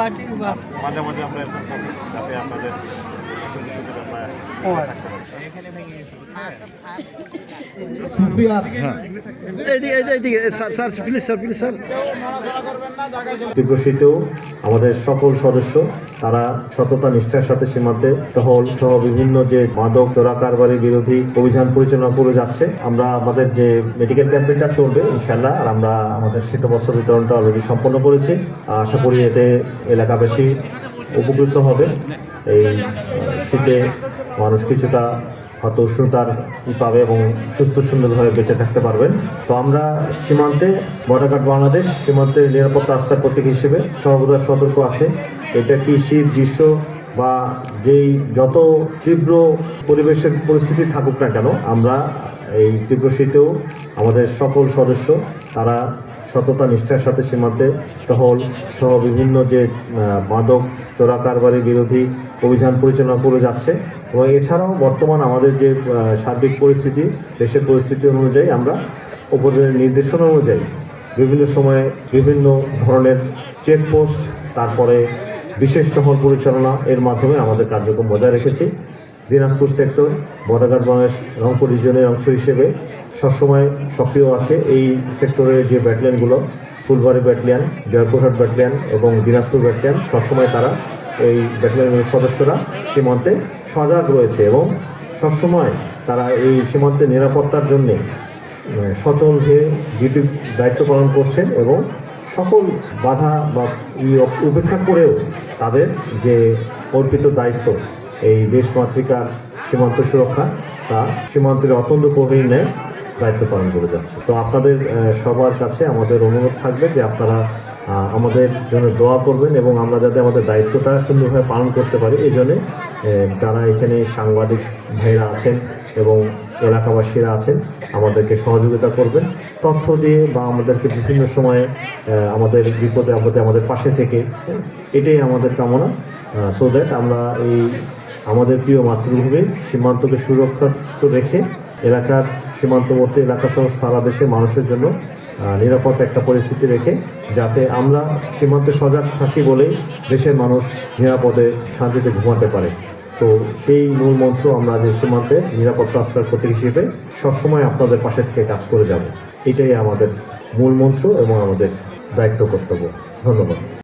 Party বা মাঝে মাঝে আমরা যাতে আপনাদের সুন্দর আমরা থাকতে আমাদের সকল সদস্য, তারা সততা, নিষ্ঠার সাথে সীমান্তে টহল সহ বিভিন্ন যে মাদক চোরা কারবারি বিরোধী অভিযান পরিচালনা করে যাচ্ছে। আমরা আমাদের যে মেডিকেল ক্যাম্পেইনটা চলবে ইনশাল্লাহ আর আমরা আমাদের শীত বস্ত্র বিতরণটা অলরেডি সম্পন্ন করেছি। আশা করি এতে এলাকাবাসী উপকৃত হবে। এই শীতে মানুষ কিছুটা হয়তো উষ্ণতার পাবে এবং সুস্থ সুন্দরভাবে বেঁচে থাকতে পারবেন। তো আমরা সীমান্তে বর্ডার গার্ড বাংলাদেশ সীমান্তের নিরাপত্তা আস্থার প্রতীক হিসেবে সর্বদা সতর্ক আছে। এটা কি শীত, গ্রীষ্ম বা যেই যত তীব্র পরিবেশের পরিস্থিতি থাকুক না কেন, আমরা এই তীব্র শীতেও আমাদের সকল সদস্য, তারা সততা, নিষ্ঠার সাথে সীমান্তে টহল সহ বিভিন্ন যে মাদক চোরা কারবারি বিরোধী অভিযান পরিচালনা করে যাচ্ছে এবং এছাড়াও বর্তমান আমাদের যে সার্বিক পরিস্থিতি, দেশের পরিস্থিতি অনুযায়ী আমরা উপরের নির্দেশনা অনুযায়ী বিভিন্ন সময়ে বিভিন্ন ধরনের চেকপোস্ট, তারপরে বিশেষ টহল পরিচালনা এর মাধ্যমে আমাদের কার্যক্রম বজায় রেখেছি। দিনাজপুর সেক্টর বর্ডারঘাট বাংলাদেশ রংপুর রিজনের অংশ হিসেবে সবসময় সক্রিয় আছে এই সেক্টরের যে ব্যাটালিয়নগুলো ফুলবাড়ি ব্যাটালিয়ন জয়পুরহাট ব্যাটালিয়ন এবং দিনাজপুর ব্যাটালিয়ন সবসময় তারা এই ব্যাটালিয়নের সদস্যরা সীমান্তে সজাগ রয়েছে এবং সবসময় তারা এই সীমান্তে নিরাপত্তার জন্যে সচল হয়ে ডিউটি দায়িত্ব পালন করছেন এবং সকল বাধা বা উপেক্ষা করেও তাদের যে অর্পিত দায়িত্ব, এই দেশ মাতৃকার সীমান্ত সুরক্ষা, তা সীমান্তের অত্যন্ত প্রহরী নেয় দায়িত্ব পালন করে যাচ্ছে। তো আপনাদের সবার কাছে আমাদের অনুরোধ থাকবে যে আপনারা আমাদের জন্য দোয়া করবেন এবং আমরা যাতে আমাদের দায়িত্বটা সুন্দরভাবে পালন করতে পারি। এই জন্যে যারা এখানে সাংবাদিক ভাইরা আছেন এবং এলাকাবাসীরা আছেন, আমাদেরকে সহযোগিতা করবেন। তথ্য দিয়ে বা আমাদেরকে বিভিন্ন সময়ে আমাদের বিপদে আপদে আমাদের পাশে থেকে, এটাই আমাদের কামনা। সো দ্যাট আমরা এই আমাদের প্রিয় মাতৃভূমি, সীমান্তকে সুরক্ষিত রেখে এলাকার সীমান্তবর্তী এলাকা সহ সারা দেশের মানুষের জন্য নিরাপদ একটা পরিস্থিতি রেখে যাতে আমরা সীমান্তে সজাগ থাকি বলেই দেশের মানুষ নিরাপদে শান্তিতে ঘুমাতে পারে। তো সেই মূল মন্ত্র আমরা যে সীমান্তে নিরাপত্তা আস্থার প্রতীক হিসেবে সবসময় আপনাদের পাশে থেকে কাজ করে যাব। এটাই আমাদের মূল মন্ত্র এবং আমাদের দায়িত্ব কর্তব্য। ধন্যবাদ।